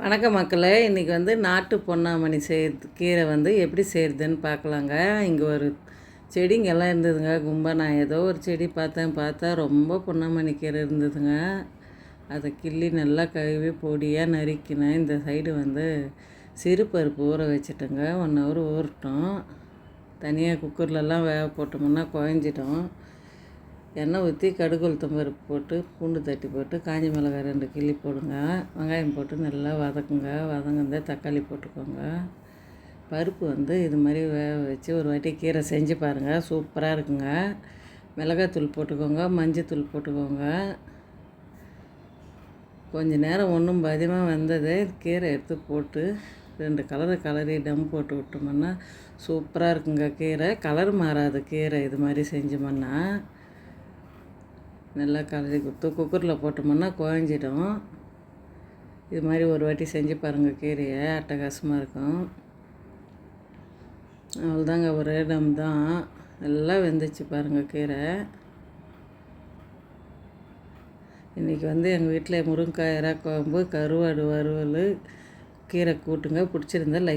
வணக்கம் மக்களே. இன்றைக்கி வந்து நாட்டு பொன்னாமணி செய்கிறது கீரை வந்து எப்படி செய்கிறதுன்னு பார்க்கலாங்க. இங்கே ஒரு செடிங்கெல்லாம் இருந்ததுங்க. கும்பா நான் ஏதோ ஒரு செடி பார்த்தேன் பார்த்தா ரொம்ப பொன்னாமணி கீரை இருந்ததுங்க. அதை கிள்ளி நல்லா கழுவி பொடியாக நறுக்கினேன். இந்த சைடு வந்து சிறு பருப்பு ஊற வச்சுட்டோங்க. ஒன் ஹவர் ஊறட்டும். தனியாக குக்கர்லலாம் வேக போட்டோம்னா குழஞ்சிட்டோம் எண்ணெய் ஊற்றி கடுகு உளுத்தம் பருப்பு போட்டு பூண்டு தட்டி போட்டு காஞ்ச மிளகாய் ரெண்டு கிள்ளி போடுங்க. வெங்காயம் போட்டு நல்லா வதக்குங்க. வதங்குந்தே தக்காளி போட்டுக்கோங்க. பருப்பு வந்து இது மாதிரி வேக வச்சு ஒரு வாட்டி கீரை செஞ்சு பாருங்கள் சூப்பராக இருக்குங்க. மிளகாத்தூள் போட்டுக்கோங்க. மஞ்சத்தூள் போட்டுக்கோங்க. கொஞ்ச நேரம் ஒன்றும் பதிமாக வந்தது கீரை எடுத்து போட்டு ரெண்டு கலரு கலரி டம் போட்டு விட்டோம்னா சூப்பராக இருக்குங்க கீரை. கலர் மாறாது கீரை இது மாதிரி செஞ்சோம்னா. நல்லா கலரி கொடுத்து குக்கரில் போட்டோம்னா குழஞ்சிடும். இது மாதிரி ஒரு வாட்டி செஞ்சு பாருங்கள் கீரையை அட்டகாசமாக இருக்கும். அவ்வளோதாங்க ஒரே டம் தான் நல்லா வெந்துச்சு பாருங்கள் கீரை. இன்றைக்கி வந்து எங்கள் வீட்டில் முருங்கைக்காய் இறா குழம்பு கருவாடு வறுவல் கீரை கூட்டுங்க. பிடிச்சிருந்தா லைக்